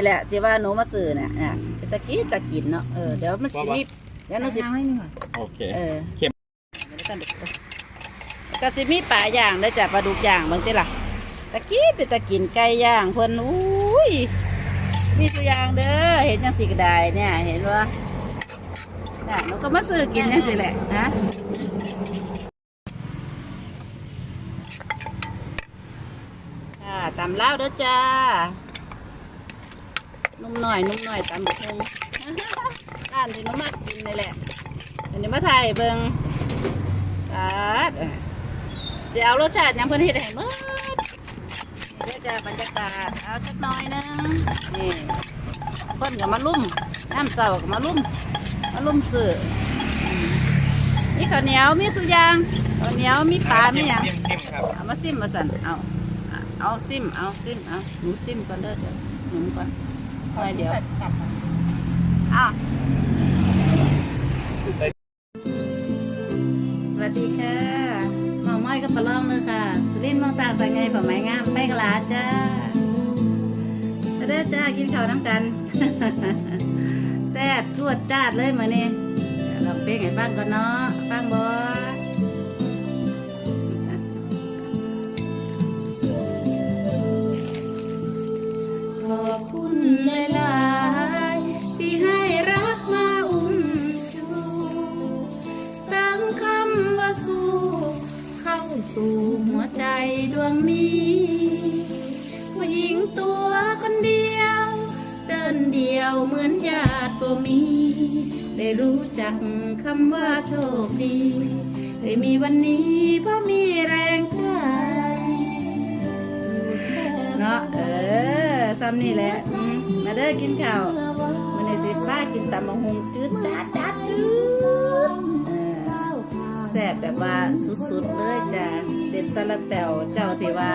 เจ้านี่แหละที่ว่าหนูมาซื้อเนี่ยเนี่ยตะกี้ตะกินเนาะเออเดี๋ยวมันสิมีเดี๋ยวหนูสิเอาให้หน่อยโอเค เออเข้ม ก็สิมีปลาย่างได้อจ้ะปลาดุกย่างบางทีล่ะตะกี้เป็นตะกินไก่ย่างเพิ่นอุ้ยมีตัวอย่างเด้อเห็นจังสิกระไดเนี่ยเห็นว่าน่ะหนูก็มาซื้อกินจังสิแหละนะค่ะตำลาวเด้อจ้า นุ่มหน่อยนุ่มหน่อยตำบักฮงร้านที่หนูมากินนี่แหละอันนี้มาถ่ายเบิ่งปาดเอ้ยสิเอารสชาติหยังเพิ่นเฮ็ดให้หมดเดี๋ยวจะบรรยากาศเอาจักหน่อยหนึงนี่เพิ่นก็มาลุ่มน้ำเสาก็มาลุ่มมาลุ่มซื้ออืมมีข้าวเหนียวมีสุยางข้าวเหนียวมีปลามีหยังเข้มเข้มครับเอามาซิมมาสั่นเอาเอาซิมเอาซิมเอาหนูซิมก่อนเด้อเดี๋ยวหนูก่อน เดียวอ้าวสวัสดีค่ะหมอม้อยกับปลาล่องเลยค่ะสุรินทร์มองสร้างแต่ไงผมไม้งามไม่กลาจ้าเด้อจ้ากินข้าวน้ำกันแซ่บทวดจ้าดเลยมาเนี่ยลองเพลงให้ฟังก่อนเนาะฟังบ่ สู่หัวใจดวงนี้ผู้หญิงตัวคนเดียว เดินเดียวเหมือนญาติบ่มี ได้รู้จักคำว่าโชคดี ได้มีวันนี้เพราะมีแรงใจเนาะเออซ้ำนี่แหละ มาเด้อกินข้าวมันในสิป้ากินตำมะฮงจืดจัดจัดจืด แซ่บแบบว่าสุดๆเลยจ้ะเด็ดสลัดแตวเจ้าที่ว่า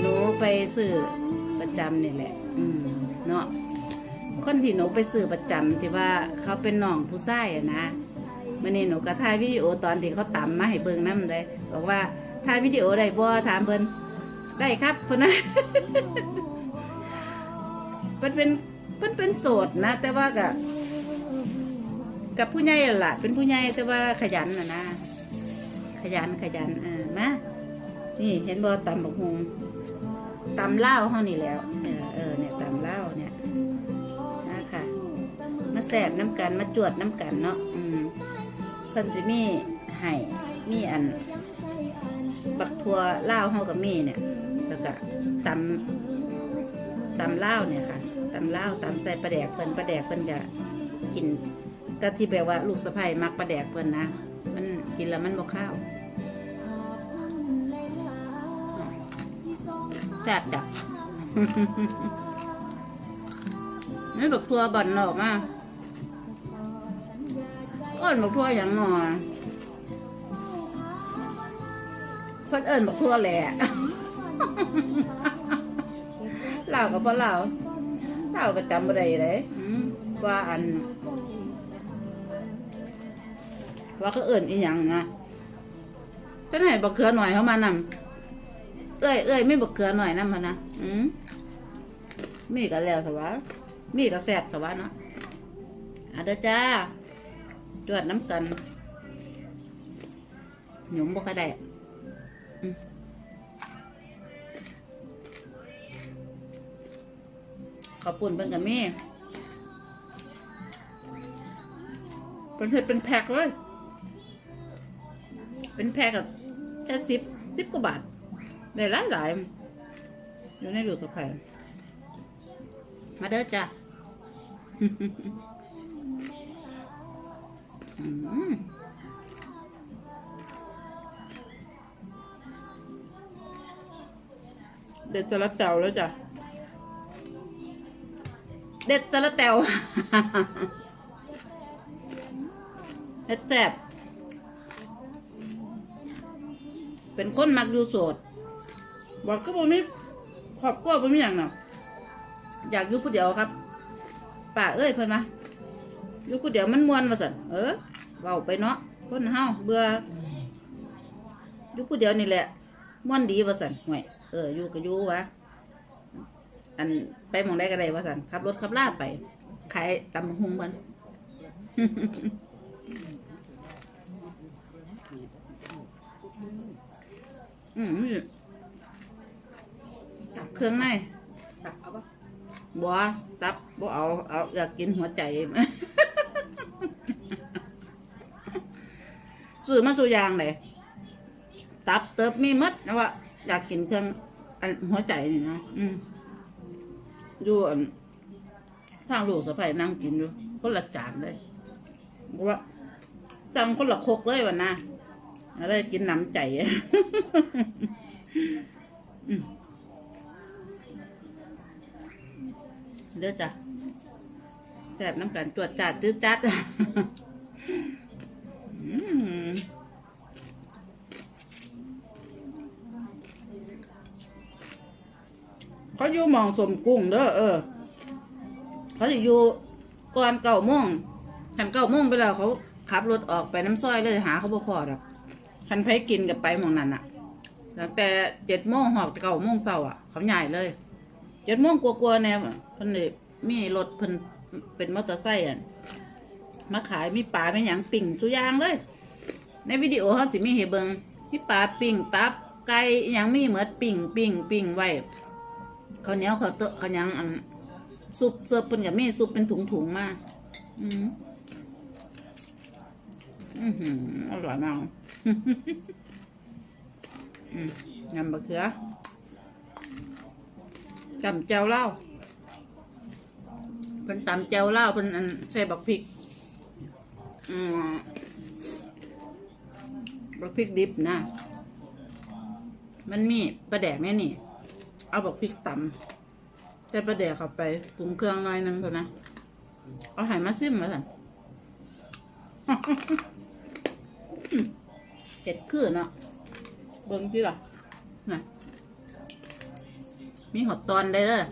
หนูไปซื้อประจำนี่แหละ อืมเนาะคนที่หนูไปซื้อประจำที่ว่าเขาเป็นน้องผู้ชายอะนะมันนี่หนูก็ถ่ายวิดีโอตอนที่เขาตำมาให้เบิ่งน้ำเลยบอกว่าถ่ายวิดีโอได้บ่ถามเพิ่นได้ครับคนนะมันเป็นมันเป็นโสดนะ แต่ว่ากับ กับผู้ใหญ่ล่ะ เป็นผู้ใหญ่แต่ว่าขยันนะนะ ขยันขยันเออมานี่เห็นบ่ตำบักฮงตำเล่าวเฮานี่แล้วเออเนี่ยตำเล่าเนี่ยนะค่ะ มาแสบน้ำกันมาจวดน้ำกันเนาะอืมเพิ่นสิมีให้มีอัน บักทัวเล่าวเฮากับมีเนี่ย แล้วก็ตำตำเล่าเนี่ยค่ะตำเล่าตำใส่ปลาแดกเพิ่นปลาแดกเพิ่นจะกิน ก็ที่แบบว่าลูกสะใภ้มักปลาแดกเพิ่นนะ มันกินแล้วมันบ่ข้าวแซ่บจ้ะไม่บักทัวบ่อนออกมาอ้อนบักทัวอย่างหนอเพิ่นเอิญบอกทั่วแหละเล่ากับพ่อเล่าเล่าก็จำบ่ได้เลย ว่าอัน ว่าเขาเอิญอีหยังนะเป็นไหนบักเขือหน่อยเข้ามานำเอ้ยเอ้ยไม่บักเขือหน่อยนำมานะอืมมีก็แล้วสวะมีก็แซบสวะเนาะอะเด้อจ้าจวดน้ำกันหยุ่มบ่ค่อยได้ขอบปุ่นเป็นกับแม่ เป็นเพ็ดเป็นแพ็คเลย เป็นแพ็คกับแค่สิบสิบกว่าบาทได้หลายหลายอยู่ในดูสะพายมาเด้อจ้ะเด็ดจะละเต่าแล้วจ้ะ เด็ดตะละแตว เด็ดแซ่บเป็นคนมักดูโสดบอกก็บอกไม่ขอบกลัวผมอย่างน่ะอยากอยู่ผู้เดียวครับป่าเอ้ยเพิ่นมาอยู่ผู้เดียวมันมวนมาสั่นเออเบาไปเนาะคนเฮาเบื่ออยู่ผู้เดียวนี่แหละมวนดีว่าสั่นห่วยเอออยู่ก็อยู่วะอันไปมองได้ก็ได้ว่าสันขับรถขับลาไปขายตำหุงมัน อืมนี่ตับเครื่องในตักเอาปะบัวตับบัวเอาเอาอยากกินหัวใจซื้อมาสู่อยางเลยตับเติบมีหมัดนะว่าอยากกินเครื่องอันหัวใจนี่นะอืมอยู่อันทางลูกสะใภ้นั่งกินอยู่คนละจานเลยบอกว่าจำคนละครกเลยวันน่ะ อะไรกินน้ำใจอืมเด้อจ้ะแซ่บน้ำกันตรวจจัดจืดจัดอืมเขาอยู่มองสมกุ้งเด้อเออ เขาจะอยู่ก่อนเก้าโมงขันเก้าโมงไปแล้วเขาขับรถออกไปน้ำซอยเลยหาเขาบ่พอดอก ขันไผกินกับไปหมองนั้นอะตั้งแต่เจ็ดโมงหอกเก้าโมงเช้าอะเขาใหญ่เลยเจ็ดโมงกลัวๆแนวเพิ่นเลยมีรถเพิ่นเป็นมอเตอร์ไซค์อะมาขายมีปลาไม่หยังปิ่งสุยางเลย ในวิดีโอเขาสิมีเฮเบิงมีปลาปิ่งตับไก่ยังมีเหมือดปิ่งปิ่งปิ่งไว้ข้าวเหนียวข้าวเตอะข้าวยังอันซุปเสิร์ฟเป็นกับมีซุปเป็นถุงถุงๆมาอืมอือหืออร่อยมาก อืมยำบะเขือจำเจ้าเล้าเป็นตำเจ้าเล้าเป็นอันใส่บักพริกบักพริกดิบนะ มันมีปลาแดกแน่นี่ เอาบักพริกตำใส่ปลาแดกเข้าไปปรุงเครื่องหน่อยนึงก่อนนะ เอาไห่มาซิมมาสั่น เจ็ดคือเนาะเบิ่งพี่ล่ะน่ะมีหอดตอนได้เลย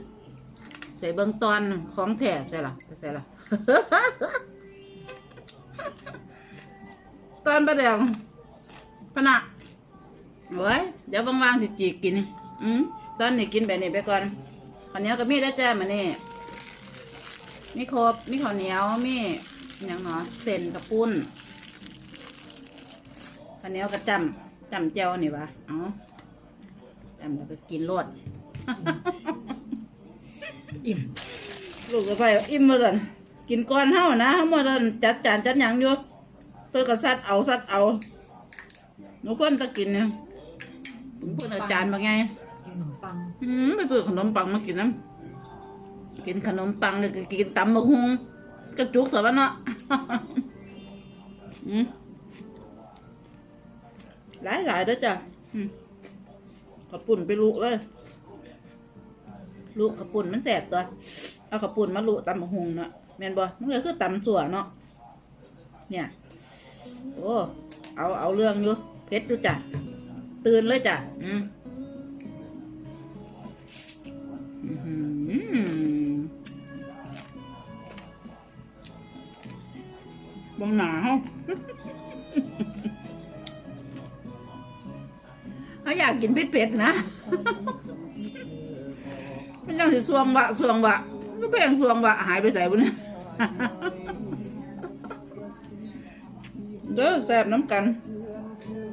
ใส่เบิ่งตอนของแท้ใส่ล่ะใส่ล่ะตอนประเดี๋ยวพนะโอ้ยเดี๋ยวว่างๆสิจีกิน อืมตอนนี้กินแบบนี้ไปก่อนข้าวเหนียวกับมีได้วจ้มานี่มีครบมีข้าวเหนียวมีหยังเนาะเส้นกับปุ้น ข้าวเหนียวกับจำจำเจียวนี่วะเอาจำแล้วก็กินรวดอิ่มลูกก็ไปอิ่มมาสันกินก่อนเฮานะเฮามาสันจัดจานจัดหยังอยู่เพื่อก็ซัดเอาซัดเอาหนูเพิ่นจะกินเนี่ยเพิ่นเอาจานมาไงขนมปังอืมไปซื้อขนมปังมากินน้ำกินขนมปังเลยก็กินตำบักฮุงกระจุกสวะเนาะอืม หลายหลายๆเด้จ้ะขับปุ่นไปลูกเลยลูกขับปุ่นมันแสบตัว เอาขับปุ่นมาลูกตำบักฮุงเนาะแมนบ่มันก็คือตำสัวเนาะเนี่ย โอ้เอาเอาเรื่องอยู่เพชรดูจ้ะตื่นเลยจ้ะอืมอื้อหือบังหนาว เขาอยากกินเผ็ดๆนะมันยังสิสวงวะสวงวะไม่เพ่งสวงวะหายไปใส่บุญเนี่ยเด้อแซ่บน้ำกัน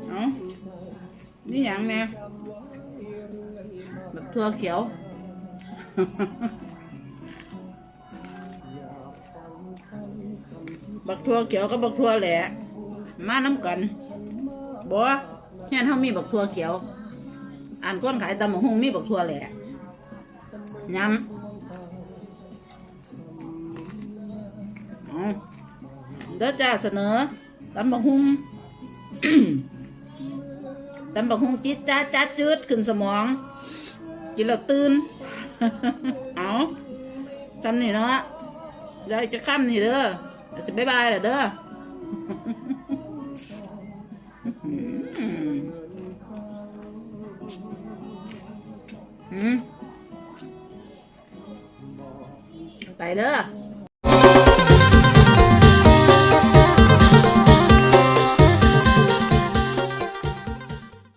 เอานี่หยังแน่แบบทั่วเขียวบักทั่วเขียวกับบักทั่วแหละมาน้ำกันบ่ เฮียนเฮามีบักทั่วเขียว อ่านก้นขายตำบักฮุงมีบักทั่วแหละย้ำเด้อจ้าเสนอตำบักฮุงตำบักฮุงจิตจ้าจ้าจืดขึ้นสมองกินแล้วตื่นเอาจำนี่เนาะเดี๋ยวจะค่ำนี่เด้อเดี๋ยวจะบ๊ายบายแหละเด้อ อืมไปเด้อ